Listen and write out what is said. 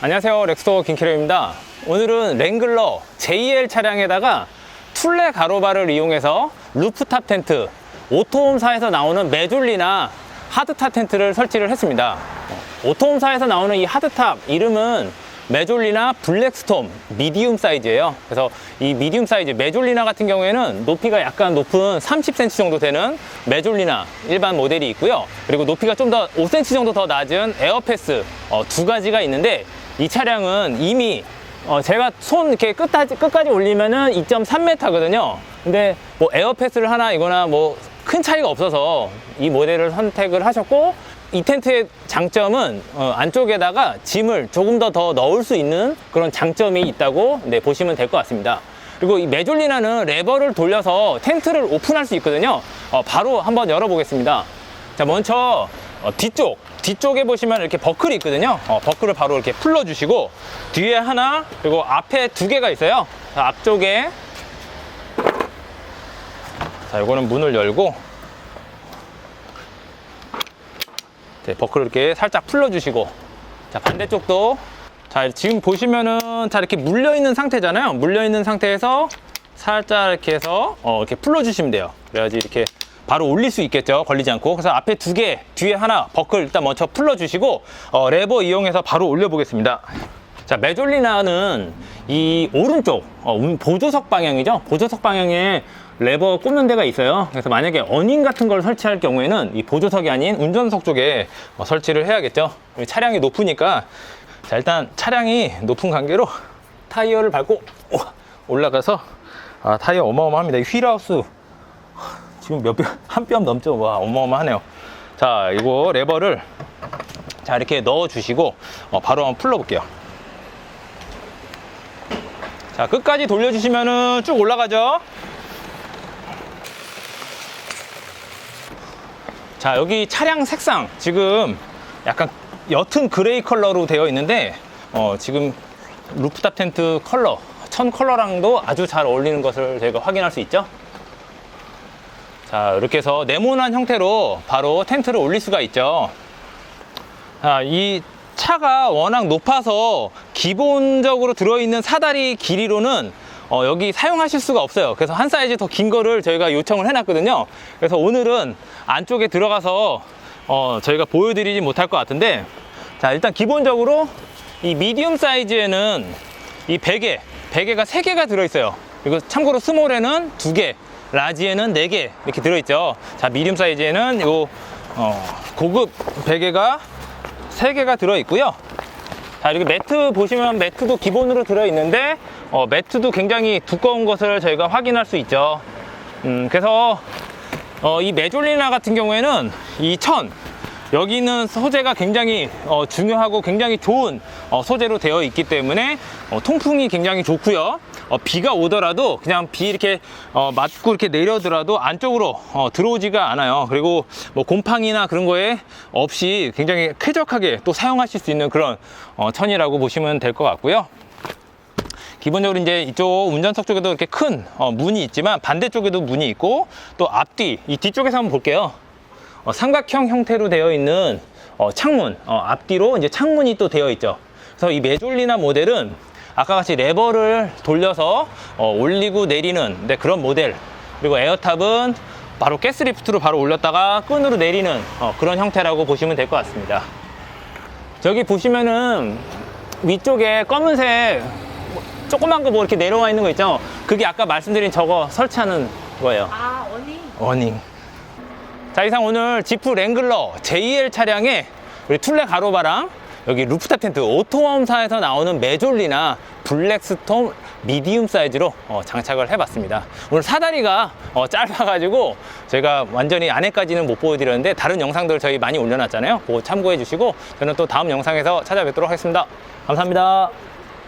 안녕하세요. 렉스토어 김키로입니다. 오늘은 랭글러 JL 차량에다가 툴레 가로바를 이용해서 루프탑 텐트 오토홈사에서 나오는 메졸리나 하드탑 텐트를 설치를 했습니다. 오토홈사에서 나오는 이 하드탑 이름은 메졸리나 블랙스톰 미디움 사이즈예요. 그래서 이 미디움 사이즈 메졸리나 같은 경우에는 높이가 약간 높은 30cm 정도 되는 메졸리나 일반 모델이 있고요. 그리고 높이가 좀 더 5cm 정도 더 낮은 에어패스 어, 두 가지가 있는데 이 차량은 이미 어, 제가 손 이렇게 끝까지, 끝까지 올리면은 2.3m거든요. 근데 뭐 에어패스를 하나 이거나 뭐 큰 차이가 없어서 이 모델을 선택을 하셨고 이 텐트의 장점은 어, 안쪽에다가 짐을 조금 더 더 넣을 수 있는 그런 장점이 있다고 네, 보시면 될 것 같습니다. 그리고 이 메졸리나는 레버를 돌려서 텐트를 오픈할 수 있거든요. 어, 바로 한번 열어보겠습니다. 자, 먼저 어, 뒤쪽, 뒤쪽에 보시면 이렇게 버클이 있거든요. 어, 버클을 바로 이렇게 풀러주시고 뒤에 하나, 그리고 앞에 두 개가 있어요. 자, 앞쪽에 자, 이거는 문을 열고 네, 버클을 이렇게 살짝 풀러주시고 자, 반대쪽도 자, 지금 보시면은 자, 이렇게 물려 있는 상태잖아요. 물려 있는 상태에서 살짝 이렇게 해서 어, 이렇게 풀러주시면 돼요. 그래야지 이렇게 바로 올릴 수 있겠죠. 걸리지 않고. 그래서 앞에 두 개, 뒤에 하나 버클 일단 먼저 풀러주시고 어, 레버 이용해서 바로 올려보겠습니다. 자, 메졸리나는 이 오른쪽 어, 운- 보조석 방향이죠. 보조석 방향에 레버 꽂는 데가 있어요. 그래서 만약에 어닝 같은 걸 설치할 경우에는 이 보조석이 아닌 운전석 쪽에 어, 설치를 해야겠죠. 이 차량이 높으니까 자, 일단 차량이 높은 관계로 타이어를 밟고 올라가서 아, 타이어 어마어마합니다. 이 휠하우스 지금 몇 뼘, 한 뼘 넘죠. 와, 어마어마하네요. 자, 이거 레버를 자, 이렇게 넣어 주시고 어, 바로 한번 풀러 볼게요. 자, 끝까지 돌려주시면은 쭉 올라가죠. 자, 여기 차량 색상 지금 약간 옅은 그레이 컬러로 되어 있는데 어, 지금 루프탑 텐트 컬러, 천 컬러랑도 아주 잘 어울리는 것을 저희가 확인할 수 있죠. 자, 이렇게 해서 네모난 형태로 바로 텐트를 올릴 수가 있죠. 자, 이 차가 워낙 높아서 기본적으로 들어있는 사다리 길이로는 어, 여기 사용하실 수가 없어요. 그래서 한 사이즈 더 긴 거를 저희가 요청을 해놨거든요. 그래서 오늘은 안쪽에 들어가서 어, 저희가 보여드리지 못할 것 같은데 자, 일단 기본적으로 이 미디움 사이즈에는 이 베개, 베개가 세개가 들어있어요. 그리고 참고로 스몰에는 두개 라지에는 네개 이렇게 들어있죠. 자, 미디움 사이즈에는 요 어, 고급 베개가 세개가 들어있고요. 자, 이렇게 매트 보시면 매트도 기본으로 들어있는데 어, 매트도 굉장히 두꺼운 것을 저희가 확인할 수 있죠. 음, 그래서 어, 이 메졸리나 같은 경우에는 이 천, 여기 있는 소재가 굉장히 어, 중요하고 굉장히 좋은 어, 소재로 되어 있기 때문에 어, 통풍이 굉장히 좋고요. 어, 비가 오더라도 그냥 비 이렇게 어, 맞고 이렇게 내려더라도 안쪽으로 어, 들어오지가 않아요. 그리고 뭐 곰팡이나 그런 거에 없이 굉장히 쾌적하게 또 사용하실 수 있는 그런 어, 천이라고 보시면 될 것 같고요. 기본적으로 이제 이쪽 운전석 쪽에도 이렇게 큰 어, 문이 있지만 반대쪽에도 문이 있고 또 앞뒤 이 뒤쪽에서 한번 볼게요. 어, 삼각형 형태로 되어 있는 어, 창문 어, 앞뒤로 이제 창문이 또 되어 있죠. 그래서 이 메졸리나 모델은 아까 같이 레버를 돌려서 어, 올리고 내리는 네, 그런 모델 그리고 에어탑은 바로 가스리프트로 바로 올렸다가 끈으로 내리는 어, 그런 형태라고 보시면 될 것 같습니다. 저기 보시면은 위쪽에 검은색 뭐 조그만 거 뭐 이렇게 내려와 있는 거 있죠? 그게 아까 말씀드린 저거 설치하는 거예요. 아, 언니. 어닝. 자, 이상 오늘 지프 랭글러 JL 차량에 우리 툴레 가로바랑 여기 루프탑 텐트 오토홈사에서 나오는 메졸리나 블랙스톰 미디움 사이즈로 어, 장착을 해봤습니다. 오늘 사다리가 어, 짧아가지고 제가 완전히 안에까지는 못 보여드렸는데 다른 영상들 저희 많이 올려놨잖아요. 그거 참고해 주시고 저는 또 다음 영상에서 찾아뵙도록 하겠습니다. 감사합니다.